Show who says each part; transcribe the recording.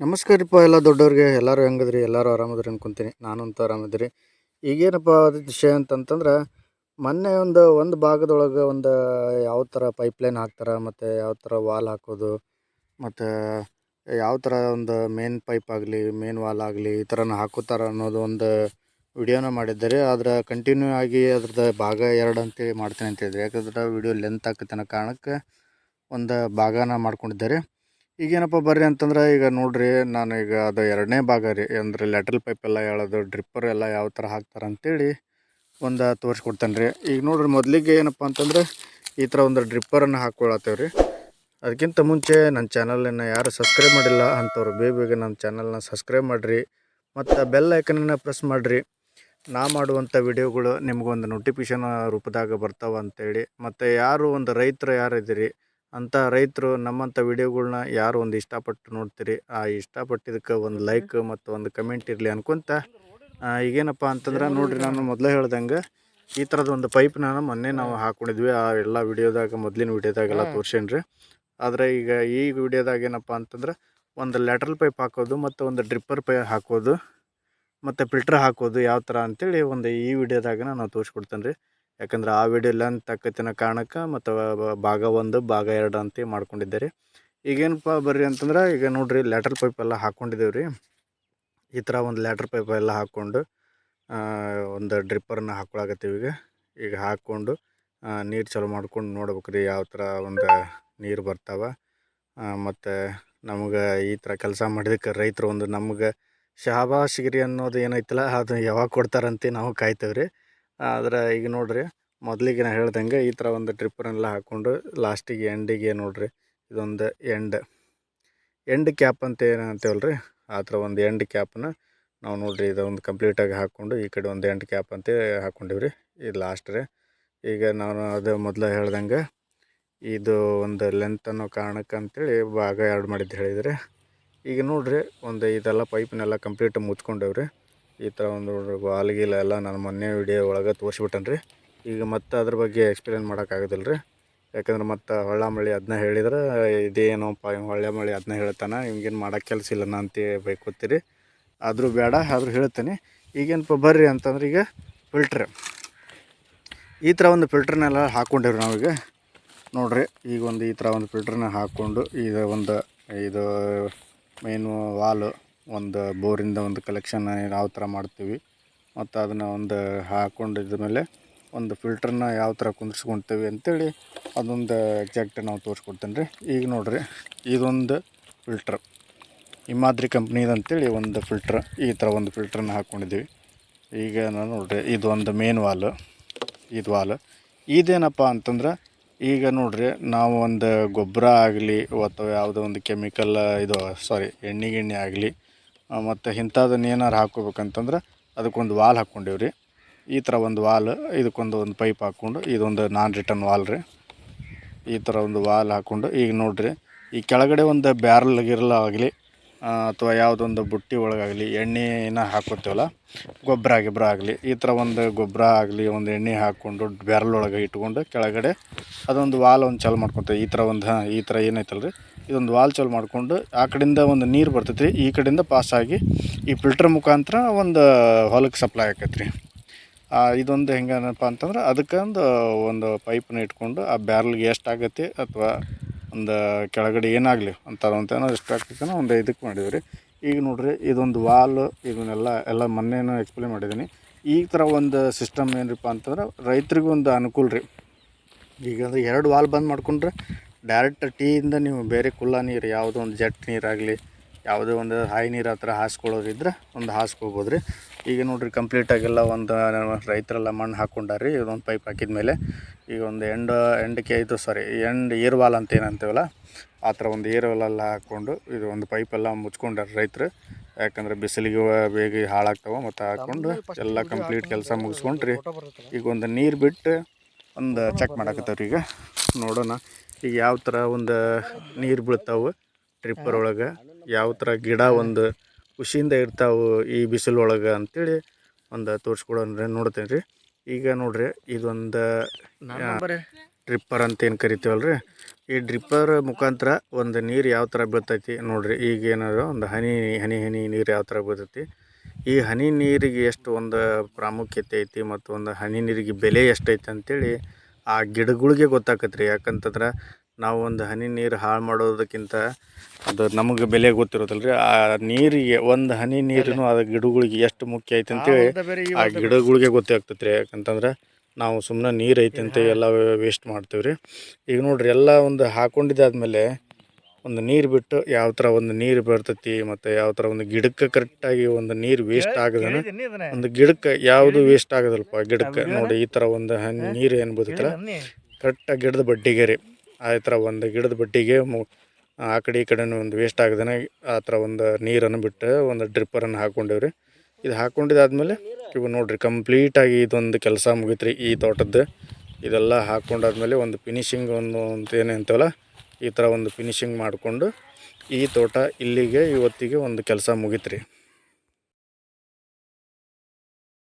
Speaker 1: ನಮಸ್ಕಾರಪ್ಪ ಎಲ್ಲ ದೊಡ್ಡವ್ರಿಗೆ, ಎಲ್ಲರೂ ಹೆಂಗದ್ರಿ, ಎಲ್ಲರೂ ಆರಾಮದ್ರಿ ಅನ್ಕೊಂತೀನಿ. ನಾನಂತೂ ಆರಾಮದ್ರಿ ಈಗೇನಪ್ಪ ಅದು ವಿಷಯ ಅಂತಂತಂದ್ರೆ, ಮೊನ್ನೆ ಒಂದು ಒಂದು ಭಾಗದೊಳಗೆ ಒಂದು ಯಾವ ಥರ ಪೈಪ್ಲೈನ್ ಹಾಕ್ತಾರೆ, ಮತ್ತು ಯಾವ ಥರ ವಾಲ್ ಹಾಕೋದು, ಮತ್ತು ಯಾವ ಥರ ಒಂದು ಮೇನ್ ಪೈಪ್ ಆಗಲಿ ಮೇನ್ ವಾಲ್ ಆಗಲಿ ಈ ಥರನ ಹಾಕೋತಾರೆ ಅನ್ನೋದು ಒಂದು ವಿಡಿಯೋನ ಮಾಡಿದ್ದಾರೆ. ಆದ್ರೆ ಕಂಟಿನ್ಯೂ ಆಗಿ ಅದ್ರದ್ದು ಭಾಗ ಎರಡು ಅಂತೇಳಿ ಮಾಡ್ತೀನಿ ಅಂತ ಹೇಳಿದ್ರು. ಯಾಕಂದ್ರೆ ವಿಡಿಯೋ ಲೆಂತ್ ಅನ್ನೋ ಕಾರಣಕ್ಕೆ ಒಂದು ಭಾಗನ ಮಾಡ್ಕೊಂಡಿದ್ದಾರೆ. ಈಗೇನಪ್ಪ ಬರ್ರಿ ಅಂತಂದ್ರೆ, ಈಗ ನೋಡ್ರಿ, ನಾನು ಈಗ ಅದು ಎರಡನೇ ಭಾಗ ರೀ. ಅಂದ್ರೆ ಲ್ಯಾಟ್ರಲ್ ಪೈಪ್ ಎಲ್ಲ ಹೇಳೋದು ಡ್ರಿಪ್ಪರ್ ಎಲ್ಲ ಯಾವ ಥರ ಹಾಕ್ತಾರೆ ಅಂತೇಳಿ ಒಂದು ತೋರಿಸ್ಕೊಡ್ತೇನೆ ರೀ. ಈಗ ನೋಡ್ರಿ ಮೊದಲಿಗೆ ಏನಪ್ಪ ಅಂತಂದ್ರೆ, ಈ ಥರ ಒಂದು ಡ್ರಿಪ್ಪರನ್ನು ಹಾಕ್ಕೊಳತ್ತೇವೆ ರೀ. ಅದಕ್ಕಿಂತ ಮುಂಚೆ ನನ್ನ ಚಾನಲನ್ನು ಯಾರು ಸಬ್ಸ್ಕ್ರೈಬ್ ಮಾಡಿಲ್ಲ ಅಂಥವ್ರು ಬೇಗ ಬೇಗ ನನ್ನ ಚಾನಲ್ನ ಸಬ್ಸ್ಕ್ರೈಬ್ ಮಾಡಿರಿ. ಮತ್ತು ಬೆಲ್ ಐಕನನ್ನು ಪ್ರೆಸ್ ಮಾಡಿರಿ. ನಾ ಮಾಡುವಂಥ ವಿಡಿಯೋಗಳು ನಿಮಗೊಂದು ನೋಟಿಫಿಕೇಷನ್ ರೂಪದಾಗ ಬರ್ತಾವೆ ಅಂತೇಳಿ. ಮತ್ತು ಯಾರು ಒಂದು ರೈತರು ಯಾರು ಇದ್ದೀರಿ ಅಂಥ ರೈತರು ನಮ್ಮಂಥ ವಿಡಿಯೋಗಳ್ನ ಯಾರು ಒಂದು ಇಷ್ಟಪಟ್ಟು ನೋಡ್ತೀರಿ ಆ ಇಷ್ಟಪಟ್ಟಿದ್ದಕ್ಕೆ ಒಂದು ಲೈಕ್ ಮತ್ತು ಒಂದು ಕಮೆಂಟ್ ಇರಲಿ ಅನ್ಕೊಂತ ಈಗೇನಪ್ಪ ಅಂತಂದ್ರೆ ನೋಡಿರಿ ನಾನು ಮೊದಲೇ ಹೇಳ್ದಂಗೆ ಈ ಥರದ ಒಂದು ಪೈಪ್ನ ಮೊನ್ನೆ ನಾವು ಹಾಕೊಂಡಿದ್ವಿ ಆ ಎಲ್ಲ ವಿಡಿಯೋದಾಗ ಮೊದಲಿನ ವಿಡಿಯೋದಾಗೆಲ್ಲ ತೋರ್ಸೇನ್ರಿ. ಆದರೆ ಈಗ ಈ ವಿಡಿಯೋದಾಗ ಏನಪ್ಪ ಅಂತಂದ್ರೆ ಒಂದು ಲ್ಯಾಟ್ರಲ್ ಪೈಪ್ ಹಾಕೋದು ಮತ್ತು ಒಂದು ಡ್ರಿಪ್ಪರ್ ಪೈ ಹಾಕೋದು ಮತ್ತು ಫಿಲ್ಟ್ರ್ ಹಾಕೋದು ಯಾವ ಥರ ಅಂತೇಳಿ ಒಂದು ಈ ವಿಡಿಯೋದಾಗ ನಾನು ತೋರಿಸ್ಕೊಡ್ತೇನೆ ರೀ ಯಾಕಂದ್ರೆ ಆ ವಿಡಿಯೋ ಲೆಂತ್ ತಕ್ಕತ್ತಿನ ಕಾರಣಕ್ಕೆ ಮತ್ತು ಭಾಗ ಒಂದು, ಭಾಗ ಎರಡು ಅಂತ ಮಾಡ್ಕೊಂಡಿದ್ದೆ ರೀ ಈಗೇನಪ್ಪ ಬರ್ರಿ ಅಂತಂದ್ರೆ, ಈಗ ನೋಡ್ರಿ ಲ್ಯಾಟ್ರಲ್ ಪೈಪ್ ಎಲ್ಲ ಹಾಕ್ಕೊಂಡಿದ್ದೇವೆ ರೀ ಈ ಥರ ಒಂದು ಲ್ಯಾಟ್ರ್ ಪೈಪ್ ಎಲ್ಲ ಹಾಕ್ಕೊಂಡು ಒಂದು ಡ್ರಿಪ್ಪರ್ನ ಹಾಕ್ಕೊಳಕತ್ತೀವಿ ಈಗ. ಈಗ ಹಾಕ್ಕೊಂಡು ನೀರು ಚಾಲು ಮಾಡ್ಕೊಂಡು ನೋಡ್ಬೇಕು ರೀ ಯಾವ ಥರ ಒಂದು ನೀರು ಬರ್ತಾವೆ. ಮತ್ತು ನಮ್ಗೆ ಈ ಥರ ಕೆಲಸ ಮಾಡಿದಕ್ಕೆ ರೈತರು ಒಂದು ನಮ್ಗೆ ಶಹಬಾಷ್ಗಿರಿ ಅನ್ನೋದು ಏನೈತಲ್ಲ, ಅದು ಯಾವಾಗ ಕೊಡ್ತಾರಂತ ನಾವು ಕಾಯ್ತೇವೆ ರೀ ಆದ್ರೆ ಈಗ ನೋಡಿರಿ ಮೊದಲಿಗೆ ನಾ ಹೇಳ್ದಂಗೆ ಈ ಥರ ಒಂದು ಟ್ರಿಪ್ಪರ್ನೆಲ್ಲ ಹಾಕ್ಕೊಂಡು ಲಾಸ್ಟಿಗೆ ಎಂಡಿಗೆ ನೋಡಿರಿ ಇದೊಂದು ಎಂಡ್ ಎಂಡ್ ಕ್ಯಾಪ್ ಅಂತ ಏನು ಅಂತೇವಲ್ಲ ರೀ ಆ ಥರ ಒಂದು ಎಂಡ್ ಕ್ಯಾಪನ್ನ ನಾವು ನೋಡಿರಿ ಇದೊಂದು ಕಂಪ್ಲೀಟಾಗಿ ಹಾಕ್ಕೊಂಡು ಈ ಕಡೆ ಒಂದು ಎಂಡ್ ಕ್ಯಾಪ್ ಅಂತ ಹಾಕ್ಕೊಂಡಿವಿ ರೀ ಇದು ಲಾಸ್ಟ್ ರೀ. ಈಗ ನಾನು ಅದು ಮೊದಲು ಹೇಳ್ದಂಗೆ ಇದು ಒಂದು ಲೆಂತ್ ಅನ್ನೋ ಕಾರಣಕ್ಕೆ ಅಂತೇಳಿ ಭಾಗ ಎರಡು ಮಾಡಿದ್ದು ಹೇಳಿದರೆ. ಈಗ ನೋಡ್ರಿ ಒಂದು ಇದೆಲ್ಲ ಪೈಪ್ನೆಲ್ಲ ಕಂಪ್ಲೀಟ್ ಮುಚ್ಕೊಂಡೇವ್ರಿ. ಈ ಥರ ಒಂದು ವಾಲ್ ಗೀಲ್ ಎಲ್ಲ ನಾನು ಮೊನ್ನೆ ವಿಡಿಯೋ ಒಳಗೆ ತೋರಿಸ್ಬಿಟ್ಟನ್ರಿ. ಈಗ ಮತ್ತೆ ಅದ್ರ ಬಗ್ಗೆ ಎಕ್ಸ್ಪ್ಲೇನ್ ಮಾಡೋಕ್ಕಾಗೋದಿಲ್ಲ ರೀ ಯಾಕಂದ್ರೆ ಮತ್ತೆ ಹೊಳ್ಳ ಮಳ್ಳಿ ಅದನ್ನ ಹೇಳಿದ್ರೆ, ಇದೇನೋಪ್ಪ ಹಿಂಗೆ ಹೊಳ್ಳೆ ಮಳ್ಳಿ ಅದನ್ನ ಹೇಳ್ತಾನೆ ಹಿಂಗೇನು ಮಾಡೋಕ್ಕೆ ಕೆಲಸ ಇಲ್ಲ ಅಂತ ಬೈಕೋತೀರಿ ಆದರೂ ಬೇಡ, ಆದರೂ ಹೇಳ್ತೇನೆ. ಈಗೇನಪ್ಪ ಬರ್ರಿ ಅಂತಂದ್ರೆ ಈಗ ಫಿಲ್ಟ್ರ್ ಈ ಥರ ಒಂದು ಫಿಲ್ಟ್ರನ್ನೆಲ್ಲ ಹಾಕ್ಕೊಂಡಿವ್ರಿ ನಾವೀಗ. ನೋಡ್ರಿ, ಈಗ ಒಂದು ಈ ಥರ ಒಂದು ಫಿಲ್ಟ್ರನ್ನ ಹಾಕ್ಕೊಂಡು, ಈಗ ಒಂದು ಇದು ಮೇನು ವಾಲು ಒಂದು ಬೋರಿಂದ ಒಂದು ಕಲೆಕ್ಷನ್ ಯಾವ ಥರ ಮಾಡ್ತೀವಿ. ಮತ್ತು ಅದನ್ನು ಒಂದು ಹಾಕೊಂಡಿದ ಮೇಲೆ ಒಂದು ಫಿಲ್ಟ್ರನ್ನ ಯಾವ ಥರ ಕುಂದಿರ್ಸ್ಕೊಳ್ತೀವಿ ಅಂತೇಳಿ ಅದೊಂದು ಎಕ್ಸಾಕ್ಟ್ ನಾವು ತೋರಿಸ್ಕೊಡ್ತೇನೆ ರೀ. ಈಗ ನೋಡ್ರಿ, ಇದೊಂದು ಫಿಲ್ಟ್ರ್ ಹಿಮಾದ್ರಿ ಕಂಪ್ನಿದು ಅಂತೇಳಿ ಒಂದು ಫಿಲ್ಟ್ರ್ ಈ ಥರ ಒಂದು ಫಿಲ್ಟ್ರನ್ನ ಹಾಕ್ಕೊಂಡಿದ್ದೀವಿ ಈಗ ನಾನು ನೋಡ್ರಿ, ಇದೊಂದು ಮೇನ್ ವಾಲ್ ಇದು ವಾಲ್ ಇದೇನಪ್ಪ ಅಂತಂದ್ರೆ, ಈಗ ನೋಡ್ರಿ, ನಾವು ಒಂದು ಗೊಬ್ಬರ ಆಗಲಿ, ಅಥವಾ ಯಾವುದೋ ಒಂದು ಕೆಮಿಕಲ್ ಇದು ಸಾರಿ ಎಣ್ಣೆ ಗಿಣ್ಣೆ ಆಗಲಿ ಮತ್ತು ಇಂಥದನ್ನ ಏನಾರು ಹಾಕ್ಕೋಬೇಕಂತಂದ್ರೆ ಅದಕ್ಕೊಂದು ವಾಲ್ ಹಾಕ್ಕೊಂಡೀವಿ ರೀ ಈ ಥರ ಒಂದು ವಾಲ್, ಇದಕ್ಕೊಂದು ಒಂದು ಪೈಪ್ ಹಾಕ್ಕೊಂಡು, ಇದೊಂದು ನಾನ್ ರಿಟರ್ನ್ ವಾಲ್ ರೀ. ಈ ಥರ ಒಂದು ವಾಲ್ ಹಾಕ್ಕೊಂಡು, ಈಗ ನೋಡಿರಿ, ಈ ಕೆಳಗಡೆ ಒಂದು ಬ್ಯಾರಲ್ ಗಿರಲ್ ಆಗಲಿ ಅಥವಾ ಯಾವುದೊಂದು ಬುಟ್ಟಿ ಒಳಗಾಗಲಿ, ಎಣ್ಣೆನ ಹಾಕೋತೇವಲ್ಲ, ಗೊಬ್ಬರ ಗಿಬ್ಬರ ಆಗಲಿ, ಈ ಥರ ಒಂದು ಗೊಬ್ಬರ ಆಗಲಿ, ಒಂದು ಎಣ್ಣೆ ಹಾಕ್ಕೊಂಡು ಬ್ಯಾರಲ್ ಒಳಗೆ ಇಟ್ಕೊಂಡು ಕೆಳಗಡೆ ಅದೊಂದು ವಾಲ್ ಒಂದು ಚಾಲು ಮಾಡ್ಕೊತೇವೆ. ಈ ಥರ ಒಂದು ಈ ಥರ ಏನೈತಲ್ಲ ರೀ ಇದೊಂದು ವಾಲ್ ಚಾಲು ಮಾಡಿಕೊಂಡು ಆ ಕಡೆಯಿಂದ ಒಂದು ನೀರು ಬರ್ತೈತೆ ರೀ ಈ ಕಡೆಯಿಂದ ಆಗಿ ಈ ಫಿಲ್ಟರ್ ಮುಖಾಂತರ ಒಂದು ಹೊಲಕ್ಕೆ ಸಪ್ಲೈ ಆಕೈತೆ ರೀ ಇದೊಂದು ಹೆಂಗೇನಪ್ಪ ಅಂತಂದ್ರೆ ಅದಕ್ಕೊಂದು ಒಂದು ಪೈಪನ್ನ ಇಟ್ಕೊಂಡು ಆ ಬ್ಯಾರಲ್ಗೆ ಎಷ್ಟು ಆಗತ್ತೆ ಅಥವಾ ಒಂದು ಕೆಳಗಡೆ ಏನಾಗಲಿ ಅಂತಾರೆ ಅಂತ ಎಷ್ಟು ಆಗ್ತೈತೆ ಒಂದು ಇದಕ್ಕೆ ಮಾಡಿದ್ವಿ ರೀ ಈಗ ನೋಡ್ರಿ, ಇದೊಂದು ವಾಲ್, ಇದನ್ನೆಲ್ಲ, ಎಲ್ಲ ಮೊನ್ನೆನೂ ಎಕ್ಸ್ಪ್ಲೇನ್ ಮಾಡಿದ್ದೀನಿ ಈ ಥರ ಒಂದು ಸಿಸ್ಟಮ್ ಏನಪ್ಪ ಅಂತಂದ್ರೆ ರೈತರಿಗೂ ಒಂದು ಅನುಕೂಲ ರೀ ಈಗ ಅದು ಎರಡು ವಾಲ್ ಬಂದ್ ಮಾಡಿಕೊಂಡ್ರೆ ಡೈರೆಕ್ಟ್ ಟೀಯಿಂದ ನೀವು ಬೇರೆ ಕುಲ್ಲ ನೀರು ಯಾವುದೋ ಒಂದು ಜಟ್ ನೀರಾಗಲಿ ಯಾವುದೋ ಒಂದು ಹಾಯಿ ನೀರು ಹತ್ರ ಹಾಸ್ಕೊಳ್ಳೋದಿದ್ರೆ ಒಂದು ಹಾಸ್ಕೊಬೋದು ರೀ. ಈಗ ನೋಡ್ರಿ ಕಂಪ್ಲೀಟಾಗೆಲ್ಲ ಒಂದು ರೈತರೆಲ್ಲ ಮಣ್ಣು ಹಾಕ್ಕೊಂಡಾರಿ ಇದೊಂದು ಪೈಪ್ ಹಾಕಿದ ಮೇಲೆ. ಈಗ ಒಂದು ಎಂಡ್ ಎಂಡಕ್ಕೆ ಇದು ಸಾರಿ ಎಂಡ್ ಏರ್ವಾಲ್ ಅಂತ ಏನಂತೀವಲ್ಲ ಆ ಥರ ಒಂದು ಏರ್ವಾಲೆಲ್ಲ ಹಾಕ್ಕೊಂಡು ಇದು ಒಂದು ಪೈಪೆಲ್ಲ ಮುಚ್ಕೊಂಡಾರ ರೈತರು. ಯಾಕಂದ್ರೆ ಬಿಸಿಲಿಗೆ ಬೇಗ ಹಾಳಾಗ್ತಾವೆ ಮತ್ತು ಹಾಕ್ಕೊಂಡು ಎಲ್ಲ ಕಂಪ್ಲೀಟ್ ಕೆಲಸ ಮುಗಿಸ್ಕೊಂಡ್ರಿ. ಈಗ ಒಂದು ನೀರು ಬಿಟ್ಟು ಒಂದು ಚೆಕ್ ಮಾಡಾಕತ್ತವ್ರಿ ಈಗ. ನೋಡೋಣ. ಈಗ ಯಾವ ಥರ ಒಂದು ನೀರು ಬೀಳ್ತಾವೆ ಟ್ರಿಪ್ಪರ್ ಒಳಗೆ ಯಾವ ಥರ ಗಿಡ ಒಂದು ಖುಷಿಯಿಂದ ಇರ್ತಾವೆ ಈ ಬಿಸಿಲೊಳಗೆ ಅಂತೇಳಿ ಒಂದು ತೋರಿಸ್ಕೊಡೋಣ ನೋಡ್ತೇನೆ ರೀ. ಈಗ ನೋಡ್ರಿ ಇದೊಂದು ಟ್ರಿಪ್ಪರ್ ಅಂತ ಏನು ಕರಿತೀವಲ್ಲ ರೀ ಈ ಡ್ರಿಪ್ಪರ್ ಮುಖಾಂತರ ಒಂದು ನೀರು ಯಾವ ಥರ ಬೀಳ್ತೈತಿ ನೋಡ್ರಿ. ಈಗ ಏನಾದ್ರು ಒಂದು ಹನಿ ಹನಿ ಹನಿ ನೀರು ಯಾವ ಥರ ಬೀಳ್ತೈತಿ. ಈ ಹನಿ ನೀರಿಗೆ ಎಷ್ಟು ಒಂದು ಪ್ರಾಮುಖ್ಯತೆ ಐತಿ ಮತ್ತು ಒಂದು ಹನಿ ನೀರಿಗೆ ಬೆಲೆ ಎಷ್ಟೈತೆ ಅಂತೇಳಿ ಆ ಗಿಡಗಳಿಗೆ ಗೊತ್ತಾಕತ್ರಿ. ಯಾಕಂತಂದ್ರೆ ನಾವು ಒಂದು ಹನಿ ನೀರು ಹಾಳು ಮಾಡೋದಕ್ಕಿಂತ ಅದು ನಮಗೆ ಬೆಲೆ ಗೊತ್ತಿರೋದಲ್ಲ ರೀ ಆ ನೀರಿಗೆ ಒಂದು ಹನಿ ನೀರನ್ನು ಆ ಗಿಡಗಳಿಗೆ ಎಷ್ಟು ಮುಖ್ಯ ಐತೆ ಅಂತೇಳಿ ಆ ಗಿಡಗಳಿಗೆ ಗೊತ್ತಾಗ್ತೈತೆ ರೀ ಯಾಕಂತಂದ್ರೆ ನಾವು ಸುಮ್ಮನೆ ನೀರು ಐತೆ ಅಂತ ಎಲ್ಲ ವೇಸ್ಟ್ ಮಾಡ್ತೀವಿ ರೀ ಈಗ ನೋಡಿರಿ ಎಲ್ಲ ಒಂದು ಹಾಕೊಂಡಿದ್ದಾದ್ಮೇಲೆ ಒಂದು ನೀರು ಬಿಟ್ಟು ಯಾವ ಥರ ಒಂದು ನೀರು ಬರ್ತೈತಿ ಮತ್ತು ಯಾವ ಥರ ಒಂದು ಗಿಡಕ್ಕೆ ಕರೆಕ್ಟಾಗಿ ಒಂದು ನೀರು ವೇಸ್ಟ್ ಆಗದನ? ಒಂದು ಗಿಡಕ್ಕೆ ಯಾವುದು ವೇಸ್ಟ್ ಆಗೋದಲ್ಪ ಗಿಡಕ್ಕೆ? ನೋಡಿ ಈ ಥರ ಒಂದು ನೀರು ಏನು ಬರ್ತೈತಲ್ಲ? ಕರೆಕ್ಟಾಗಿ ಗಿಡದ ಬಡ್ಡಿಗೆ ರೀ. ಆ ಥರ ಒಂದು ಗಿಡದ ಬಡ್ಡಿಗೆ ಮು ಆ ಕಡೆ ಈ ಕಡೆನೂ ಒಂದು ವೇಸ್ಟ್ ಆಗದನ? ಆ ಥರ ಒಂದು ನೀರನ್ನು ಬಿಟ್ಟು ಒಂದು ಡ್ರಿಪ್ಪರನ್ನು ಹಾಕ್ಕೊಂಡೇವೆ ರೀ. ಇದು ಹಾಕ್ಕೊಂಡಿದ್ದಾದ್ಮೇಲೆ ಇವು ನೋಡಿರಿ ಕಂಪ್ಲೀಟಾಗಿ ಇದೊಂದು ಕೆಲಸ ಮುಗೀತು ಈ ತೋಟದ್ದು. ಇದೆಲ್ಲ ಹಾಕ್ಕೊಂಡಾದ್ಮೇಲೆ ಒಂದು ಫಿನಿಶಿಂಗ್ ಒಂದು ಅಂತ ಏನು ಅಂತೀವಲ್ಲ? ಈ ಥರ ಒಂದು ಫಿನಿಶಿಂಗ್ ಮಾಡಿಕೊಂಡು ಈ ತೋಟ ಇಲ್ಲಿಗೆ ಇವತ್ತಿಗೆ ಒಂದು ಕೆಲಸ ಮುಗೀತು ರೀ